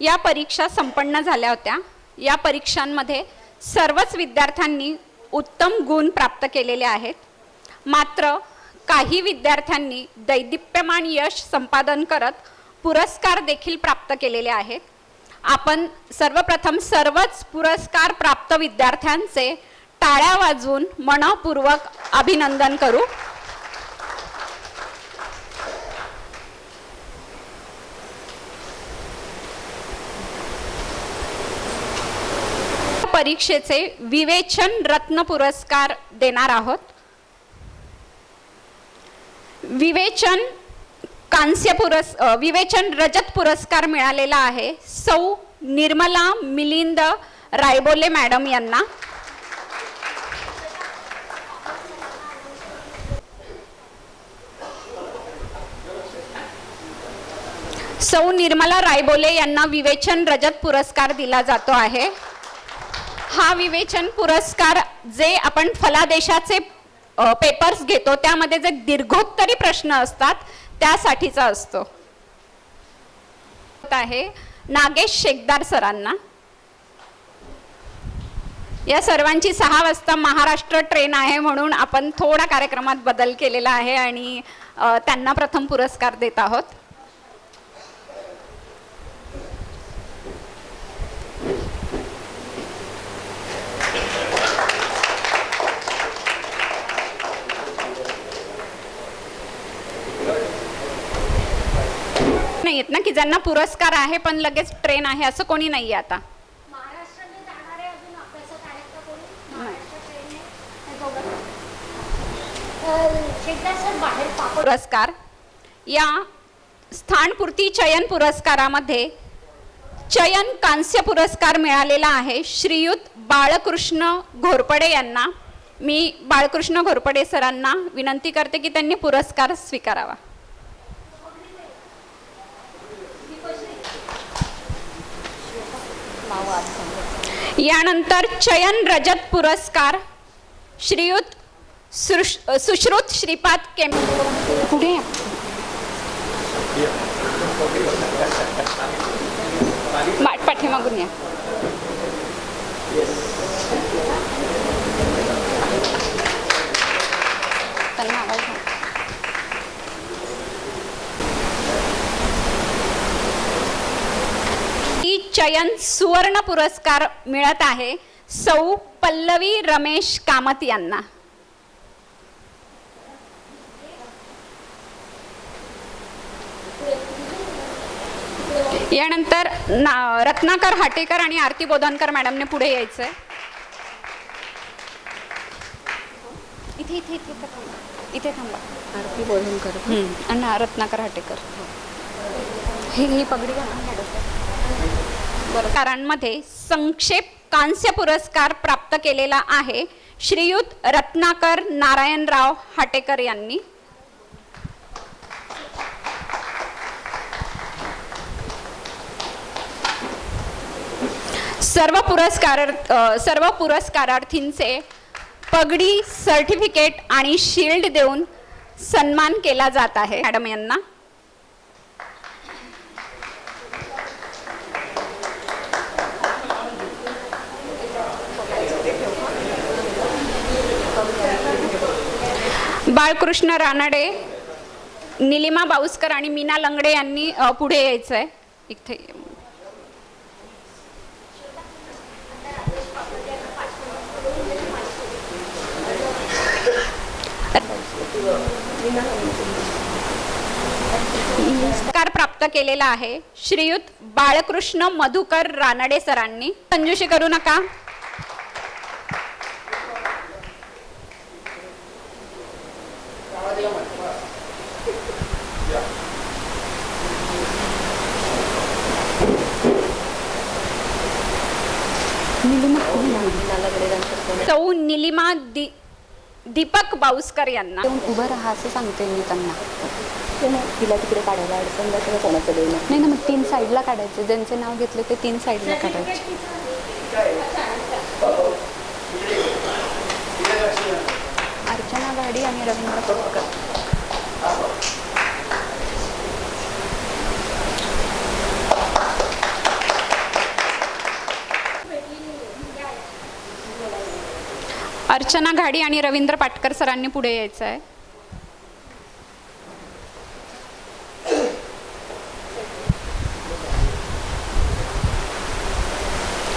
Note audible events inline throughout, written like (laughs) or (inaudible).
या परीक्षा संपन्न झाल्या होत्या. या परीक्षांमध्ये सर्वच विद्यार्थ्यांनी उत्तम गुण प्राप्त केलेले आहेत. मात्र काही विद्यार्थ्यांनी दैदिप्यमान यश संपादन करत पुरस्कार देखील प्राप्त केलेले आहेत. आपण सर्वप्रथम सर्वच पुरस्कार प्राप्त विद्यार्थ्यांचे टाळ्या वाजवून मनपूर्वक अभिनंदन करू. परीक्षेचे विवेचन रत्न पुरस्कार देणार आहोत. विवेचन कांस्य पुरस् विवेचन रजत पुरस्कार मिळालेला आहे. सौ निर्मला मिलिंद रायबोले मॅडम यांना. सौ निर्मला रायबोले यांना विवेचन रजत पुरस्कार दिला जातो आहे. हा विवेचन पुरस्कार जे आपण फलादेशाचे पेपर्स घेतो त्यामध्ये जे दीर्घोत्तरी प्रश्न असतात त्यासाठीचा असतो. आहे नागेश शेकदार सरांना. या सर्वांची सहा वाजता महाराष्ट्र ट्रेन आहे म्हणून आपण थोडा कार्यक्रमात बदल केलेला आहे आणि त्यांना प्रथम पुरस्कार देत आहोत. नाही आहेत ना की ज्यांना पुरस्कार आहे पण लगेच ट्रेन आहे असं कोणी नाही. आहे आता पुरस्कार. या स्थानपूर्ती चयन पुरस्कारामध्ये चयन कांस्य पुरस्कार मिळालेला आहे श्रीयुत बाळकृष्ण घोरपडे यांना. मी बाळकृष्ण घोरपडे सरांना विनंती करते की त्यांनी पुरस्कार स्वीकारावा. यानंतर चयन रजत पुरस्कार श्रीयुत सुश्रुत श्रीपाद केम पुढे या. पाठीमागून या त्यांना आवाज द्या. ही चयन सुवर्ण पुरस्कार मिळत आहे. सौ पल्लवी रमेश कामत यांना. यानंतर ना रत्नाकर हाटेकर आणि आरती बोधानकर मॅडमने पुढे यायचंय. इथे इथे इथे इथे थांबा. इथे थांबा. आरती हम्म, आणि रत्नाकर हाटेकर. ही ही पगडी घालून पुरस्कारांमध्ये संक्षेप कांस्य पुरस्कार प्राप्त केलेला आहे श्रीयुत रत्नाकर नारायणराव हाटेकर यांनी. सर्व पुरस्कार सर्व पुरस्कारार्थींचे पगडी सर्टिफिकेट आणि शिल्ड देऊन सन्मान केला जात आहे. मॅडम यांना. बाळकृष्ण रानडे निलिमा बाऊसकर आणि मीना लंगडे यांनी पुढे यायचं आहे इथे पुरस्कार प्राप्त केलेला आहे श्रीयुत बाळकृष्ण मधुकर रानडे सरांनी. संजुशी करू नका. सौ निलिमा दि दीपक बाऊसकर यांना. येऊन उभं राहा असं सांगते मी त्यांना. तिला तिकडे काढायला अडचण जाते का कोणाचं देणं नाही ना मग तीन साईडला काढायचे. ज्यांचे नाव घेतले ते तीन साईडला काढायचे. अर्चना गाडी आणि रवींद्र अर्चना घाडी आणि रवींद्र पाटकर सरांनी पुढे यायचं आहे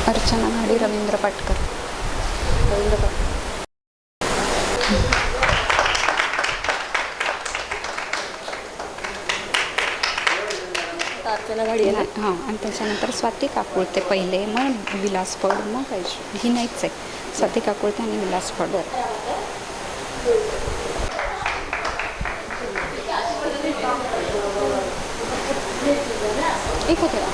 अर्चना घाडी रवींद्र पाटकर. आहे ना? हां आणि त्याच्यानंतर स्वाती काकुळते पहिले मग विलास फड मग ही नाहीच आहे. स्वाती काकुळते आणि विलास फड एक होते का?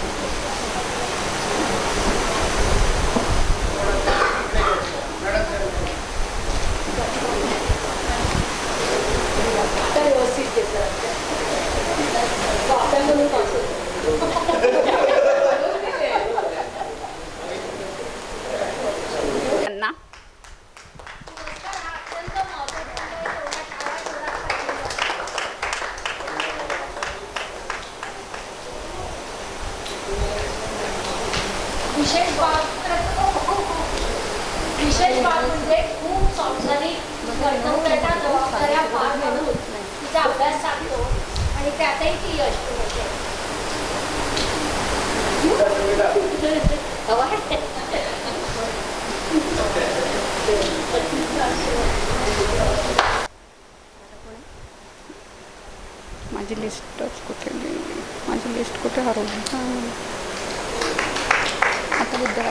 त्यांना विशेष बाब विशेष बाब म्हणजे खूप संसारी कर्तव्याच्या जबाबदाऱ्या पार पाडून तिचा अभ्यास सांगतो आणि त्यातही ती यश? (laughs) माझी लिस्टच कुठे माझी लिस्ट कुठे हरवली? बोलतो.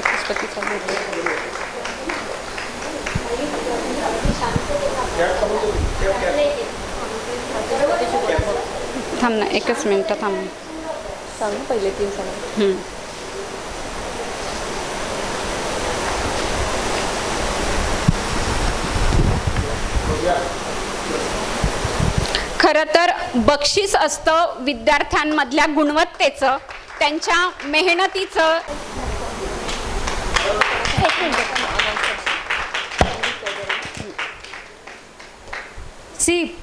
थांब ना एकच मिनटं थांब. सांग पहिले तीन सांग. खरं तर बक्षीस असतं विद्यार्थ्यांमधल्या गुणवत्तेचं त्यांच्या मेहनतीचं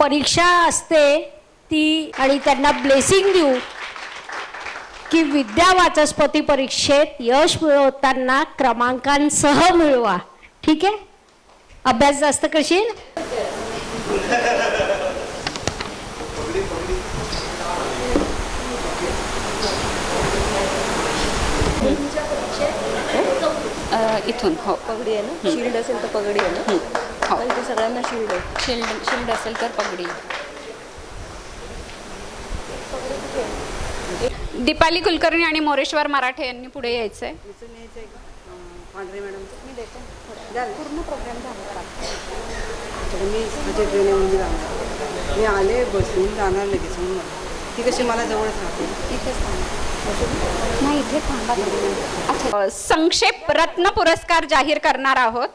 परीक्षा असते ती आणि त्यांना ब्लेसिंग देऊ की विद्या वाचस्पती परीक्षेत यश मिळवताना क्रमांकांसह मिळवा. ठीक आहे? अभ्यास जास्त करशील? इथून हो. पगडी आहे ना? शिल्ड असेल तर पगडी आहे ना. हो इथे सगळ्यांना शिल्ड आहे शिल्ड शिल्ड असेल तर पगडी. दीपाली कुलकर्णी आणि मोरेश्वर मराठे यांनी पुढे यायचंय. पांढरे मॅडम. पूर्ण प्रोग्राम झाला मी माझ्या मी जाणार. मी आले बसून जाणार लगेच म्हणून. ती कशी मला जवळच राहते. इथेच थांबा. नाही इथे थांबा अच्छा संक्षेप रत्न पुरस्कार जाहीर करणार आहोत.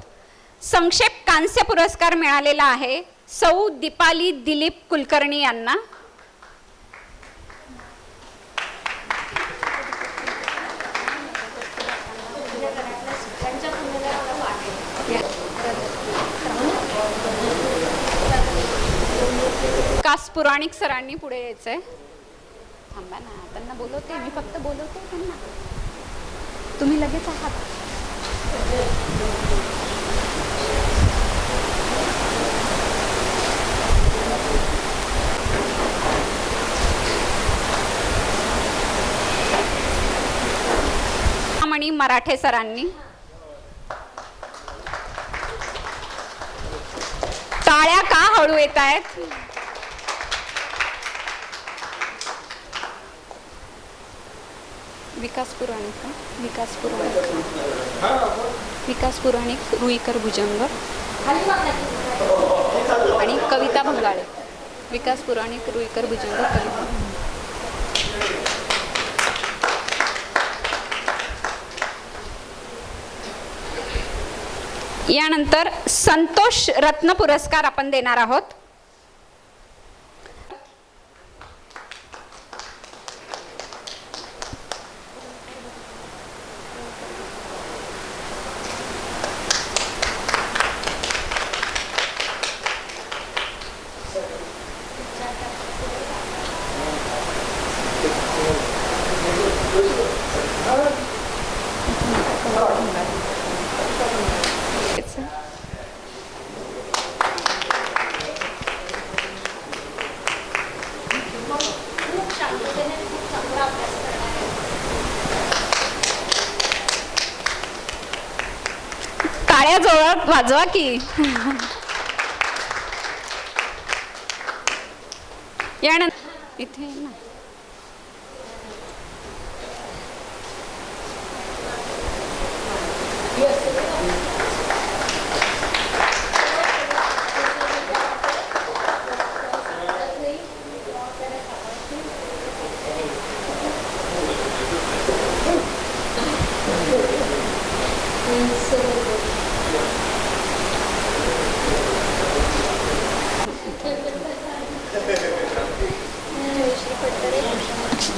संक्षेप कांस्य पुरस्कार मिळालेला आहे. सौ दीपाली दिलीप कुलकर्णी यांना. कास पुराणिक सरांनी पुढे यायचंय. थांबा ना त्यांना बोलवते मी फक्त बोलवते त्यांना. तुम्ही लगेच आहात. मराठे सरांनी. टाळ्या का हळू येत आहेत? विकास पुराणिक विकास पुराणिक. विकास पुराणिक रुईकर भुजंग. आणि कविता भंगाळे. विकास पुराणिक रुईकर भुजंग कविता. यानंतर संतोष रत्न पुरस्कार आपण देणार आहोत. वाजवा की. या ना. इथे ये ना.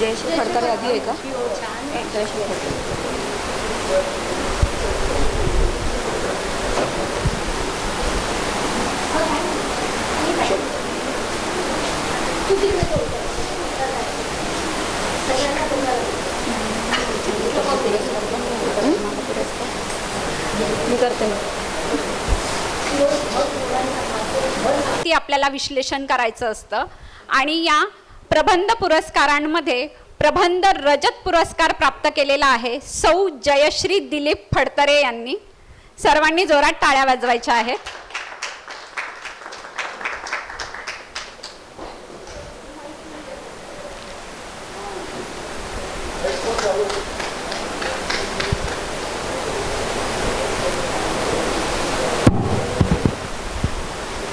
जयश्री फडतरे आधी आहे का? जयश्री करते ना. ती आपल्याला विश्लेषण करायचं असतं. आणि या प्रबंध पुरस्कारांमध्ये प्रबंध रजत पुरस्कार प्राप्त केलेला आहे. सौ जयश्री दिलीप फडतरे यांनी. सर्वांनी जोरात टाळ्या वाजवायच्या आहेत.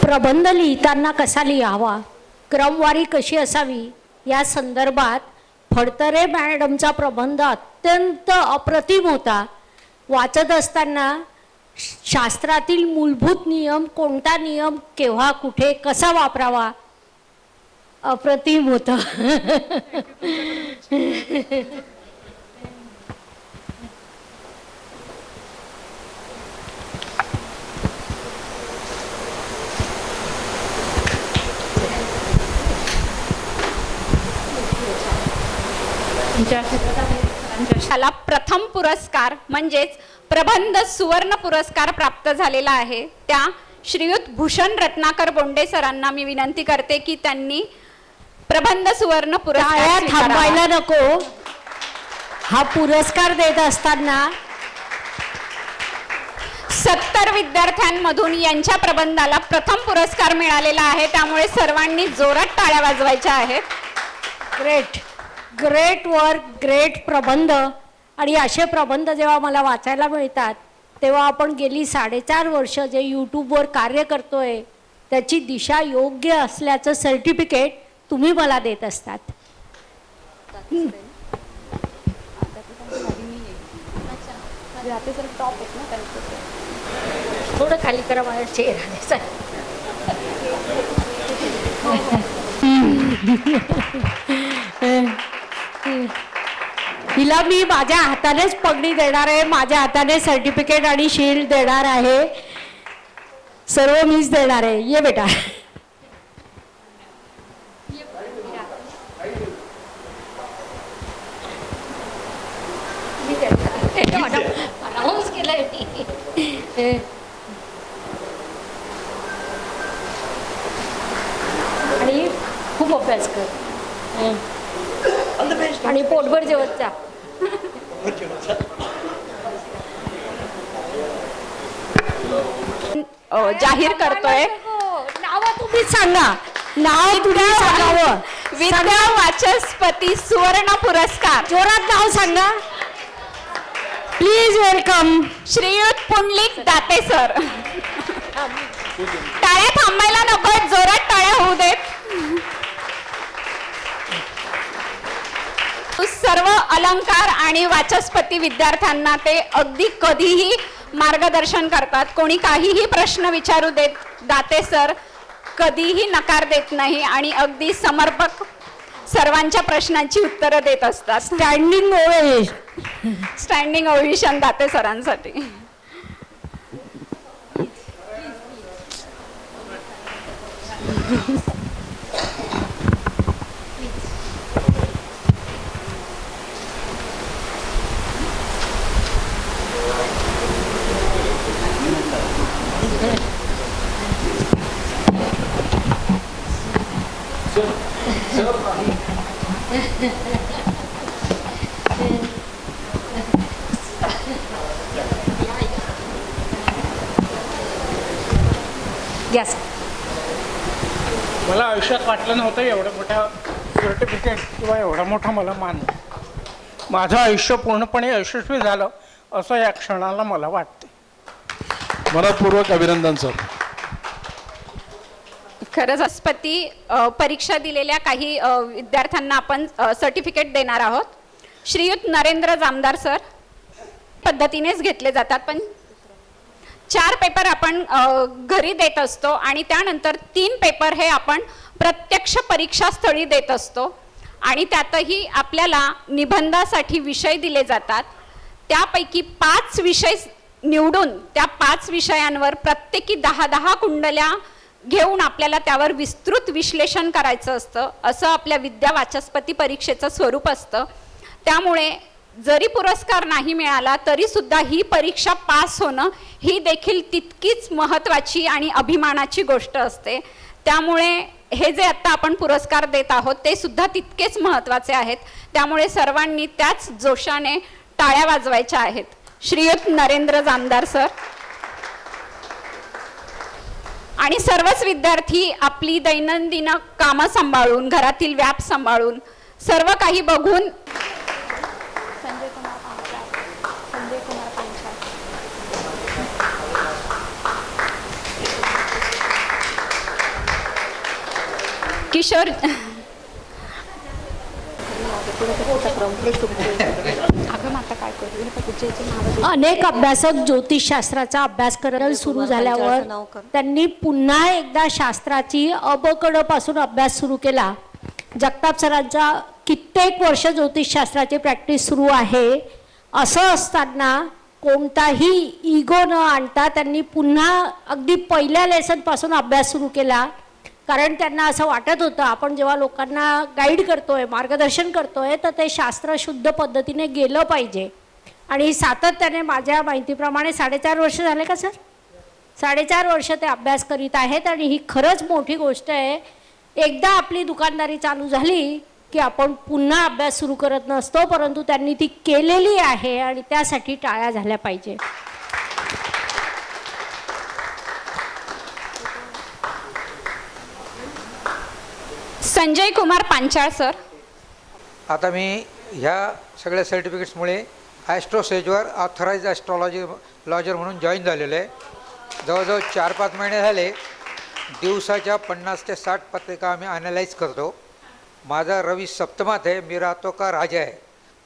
प्रबंध लिहिताना कसा लिहावा? क्रमवारी कशी असावी? या संदर्भात फडतरे मॅडमचा प्रबंध अत्यंत अप्रतिम होता. वाचत असताना शास्त्रातील मूलभूत नियम कोणता नियम केव्हा कुठे कसा वापरावा? अप्रतिम होतं. (laughs) त्याला प्रथम पुरस्कार म्हणजेच प्रबंध सुवर्ण पुरस्कार प्राप्त झालेला आहे. त्या श्रीयुत भूषण रत्नाकर बोंडे सरांना मी विनंती करते की त्यांनी प्रबंध सुवर्ण पुरस्कार. थांबायला नको. हा पुरस्कार देत असताना सत्तर विद्यार्थ्यांमधून यांच्या प्रबंधाला प्रथम पुरस्कार मिळालेला आहे. त्यामुळे सर्वांनी जोरात टाळ्या वाजवायच्या आहेत. ग्रेट ग्रेट वर्क ग्रेट प्रबंध आणि असे प्रबंध जेव्हा मला वाचायला मिळतात तेव्हा आपण गेली साडेचार वर्ष जे यूट्यूबवर कार्य करतोय त्याची दिशा योग्य असल्याचं सर्टिफिकेट तुम्ही मला देत असतात थोडं खाली करा माझा चेहरा. (laughs) हिला मी माझ्या हातानेच पगडी देणार आहे माझ्या हाताने सर्टिफिकेट आणि शील्ड देणार आहे. सर्व मीच देणार आहे. ये बेटा. अनाऊन्स केलंय मी आणि खूप अभ्यास कर आणि पोटभर जेवत जा अ, जाहीर करतोय. नाव तुम्हीच सांगा. नाव तुम्ही सांगावं विद्या वाचस्पती सुवर्ण पुरस्कार. जोरात नाव सांगा. Please welcome Shriyut Pundalik Date sir. टाळ्या थांबायला नको जोरात टाळ्या होऊ देत. सर्व अलंकार आणि वाचस्पती विद्यार्थ्यांना ते अगदी कधीही मार्गदर्शन करतात. कोणी काहीही प्रश्न विचारू देत दाते सर कधीही नकार देत नाही आणि अगदी समर्पक सर्वांच्या प्रश्नांची उत्तरं देत असतात. Standing ovation standing ovation Date सरांसाठी. गॅस मला आयुष्यात वाटलं नव्हतं एवढं मोठ्या सर्टिफिकेट किंवा एवढा मोठा मला मान. माझं आयुष्य पूर्णपणे यशस्वी झालं असं या क्षणाला मला वाटते. मनपूर्वक अभिनंदन सर. खरंच अस्पती परीक्षा दिलेल्या काही विद्यार्थ्यांना आपण सर्टिफिकेट देणार आहोत. श्रीयुत नरेंद्र जामदार सर पद्धतीनेच घेतले जातात पण चार पेपर आपण घरी देत असतो आणि त्यानंतर तीन पेपर हे आपण प्रत्यक्ष परीक्षास्थळी देत असतो. आणि त्यातही आपल्याला निबंधासाठी विषय दिले जातात. त्यापैकी पाच विषय निवडून त्या पाच विषयांवर प्रत्येकी दहा दहा कुंडल्या घेऊन आपल्याला त्यावर विस्तृत विश्लेषण करायचं असतं असं आपल्या विद्या वाचस्पती परीक्षेचं स्वरूप असतं. त्यामुळे जरी पुरस्कार नाही मिळाला तरीसुद्धा ही परीक्षा पास होणं ही देखील तितकीच महत्त्वाची आणि अभिमानाची गोष्ट असते. त्यामुळे हे जे आत्ता आपण पुरस्कार देत आहोत ते सुद्धा तितकेच महत्त्वाचे आहेत. त्यामुळे सर्वांनी त्याच जोशाने टाळ्या वाजवायच्या आहेत. श्रीयुत नरेंद्र जामदार सर. आणि सर्वच विद्यार्थी आपली दैनंदिन कामं सांभाळून घरातील व्याप सांभाळून सर्व काही बघून किशोर अगं माता काय करू हे बघ, जे जे नावं अनेक अभ्यासक ज्योतिषशास्त्राचा अभ्यास करायला सुरू झाल्यावर त्यांनी पुन्हा एकदा शास्त्राची अबकडपासून अभ्यास सुरू केला. जगताप सरांचा कित्येक वर्ष ज्योतिषशास्त्राची प्रॅक्टिस सुरू आहे. असं असताना कोणताही इगो न आणता त्यांनी पुन्हा अगदी पहिल्या लेसनपासून अभ्यास सुरू केला. कारण त्यांना असं वाटत होतं आपण जेव्हा लोकांना गाईड करतोय मार्गदर्शन करतोय तर ते शास्त्र शुद्ध पद्धतीने गेलं पाहिजे. आणि सातत्याने माझ्या माहितीप्रमाणे साडेचार वर्ष झाले का सर? साडेचार वर्ष ते अभ्यास करीत आहेत आणि ही खरंच मोठी गोष्ट आहे. एकदा आपली दुकानदारी चालू झाली की आपण पुन्हा अभ्यास सुरू करत नसतो परंतु त्यांनी ती केलेली आहे आणि त्यासाठी टाळ्या झाल्या पाहिजे. संजय कुमार पांचाळ सर. आता मी ह्या सगळ्या सर्टिफिकेट्समुळे ॲस्ट्रोसेजवर ऑथराईज ॲस्ट्रॉलॉजी लॉजर म्हणून जॉईन झालेलो आहे. जवळजवळ चार पाच महिने झाले दिवसाच्या पन्नास ते साठ पत्रिका आम्ही ॲनालाईज करतो. माझा रवी सप्तमात आहे मी राहतो का राजा आहे.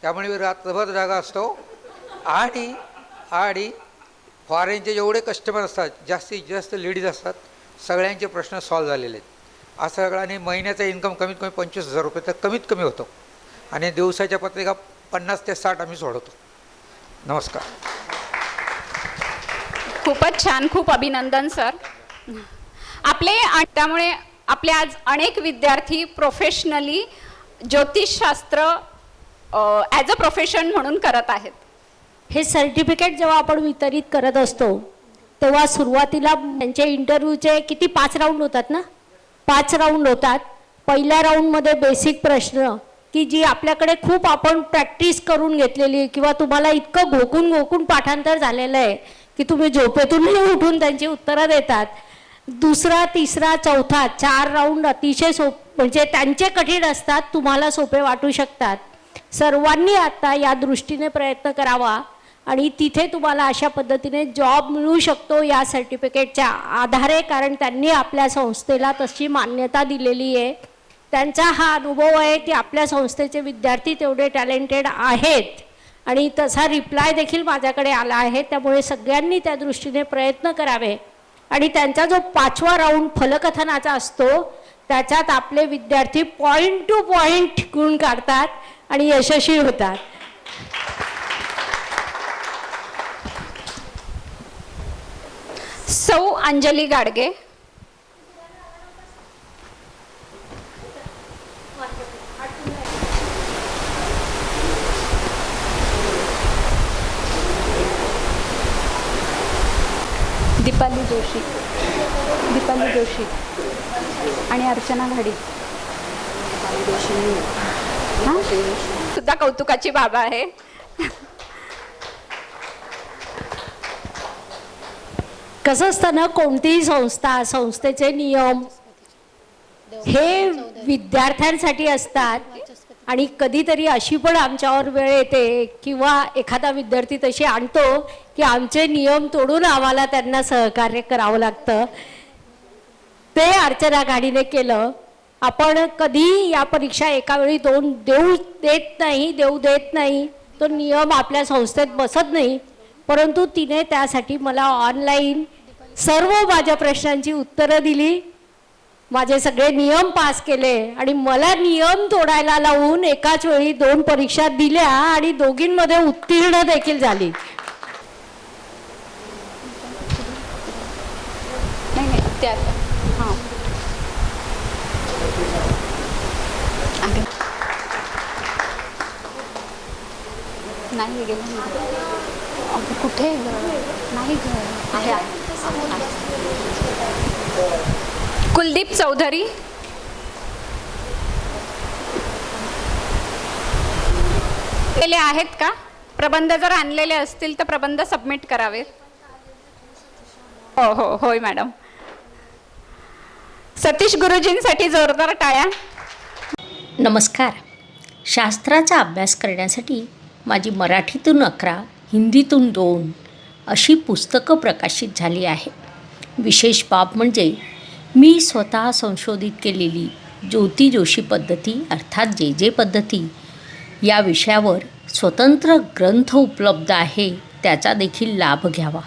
त्यामुळे मी रात्रभर जागा असतो. आणि आणि फॉरेनचे जेवढे कस्टमर असतात जास्तीत जास्त लेडीज असतात सगळ्यांचे प्रश्न सॉल्व्ह झालेले आहेत. असं सगळं आणि महिन्याचा इन्कम कमीत कमी पंचवीस हजार रुपये तर कमीत कमी होतो. आणि दिवसाच्या पत्रिका पन्नास ते साठ आम्ही सोडवतो. नमस्कार. खूपच छान खूप अभिनंदन सर. आपले त्यामुळे आपले आज अनेक विद्यार्थी प्रोफेशनली ज्योतिषशास्त्र ॲज अ प्रोफेशन म्हणून करत आहेत. हे सर्टिफिकेट जेव्हा आपण वितरित करत असतो तेव्हा सुरुवातीला त्यांचे इंटरव्ह्यूचे किती पाच राऊंड होतात ना? पाच राऊंड होतात. पहिल्या राऊंडमध्ये बेसिक प्रश्न की जी आपल्याकडे खूप आपण प्रॅक्टिस करून घेतलेली किंवा तुम्हाला इतकं घोकून घोकून पाठांतर झालेलं आहे की तुम्ही झोपेतूनही उठून त्यांची उत्तरं देतात. दुसरा तिसरा चौथा चार राऊंड अतिशय सोप म्हणजे त्यांचे कठीण असतात तुम्हाला सोपे वाटू शकतात. सर्वांनी आता या दृष्टीने प्रयत्न करावा. आणि तिथे तुम्हाला अशा पद्धतीने जॉब मिळू शकतो या सर्टिफिकेटच्या आधारे कारण त्यांनी आपल्या संस्थेला तशी मान्यता दिलेली आहे. त्यांचा हा अनुभव आहे की आपल्या संस्थेचे विद्यार्थी तेवढे टॅलेंटेड आहेत. आणि तसा रिप्लाय देखील माझ्याकडे आला आहे. त्यामुळे सगळ्यांनी त्या दृष्टीने प्रयत्न करावे. आणि त्यांचा जो पाचवा राऊंड फलकथनाचा असतो त्याच्यात आपले विद्यार्थी पॉईंट टू पॉईंट गुण काढतात आणि यशस्वी होतात. सौ अंजली गाडगे. दीपाली जोशी. दीपाली जोशी. आणि अर्चना घाडी. सुद्धा कौतुकाची बाब आहे. कसं असतं ना कोणतीही संस्था संस्थेचे नियम हे विद्यार्थ्यांसाठी असतात आणि कधीतरी अशी पण आमच्यावर वेळ येते किंवा एखादा विद्यार्थी तशी आणतो की आमचे नियम तोडून आम्हाला त्यांना सहकार्य करावं लागतं. ते अर्चना गाडीने केलं. आपण कधी या परीक्षा एका वेळी दोन देऊ देत नाही देऊ देत नाही. तो नियम आपल्या संस्थेत बसत नाही. परंतु तिने त्यासाठी मला ऑनलाईन सर्व माझ्या प्रश्नांची उत्तरं दिली. माझे सगळे नियम पास केले आणि मला नियम तोडायला लावून एकाच वेळी दोन परीक्षा दिल्या आणि दोघींमध्ये उत्तीर्ण देखील झाली. नाही नाही त्यात हां. गेलं नाही. कुठे नाही आहे. कुलदीप चौधरी. केले आहेत का? प्रबंध जर आणलेले असतील तर प्रबंध सबमिट करावेत. हो हो होय मॅडम सतीश गुरुजींसाठी जोरदार टाळ्या. नमस्कार. शास्त्राचा अभ्यास करण्यासाठी माझी मराठीतून अकरा हिंदीतून दोन अशी पुस्तकं प्रकाशित झाली आहे विशेष बाब म्हणजे मी स्वतः संशोधित केलेली ज्योती जोशी पद्धती अर्थात जे जे पद्धती या विषयावर स्वतंत्र ग्रंथ उपलब्ध आहे त्याचा देखील लाभ घ्यावा.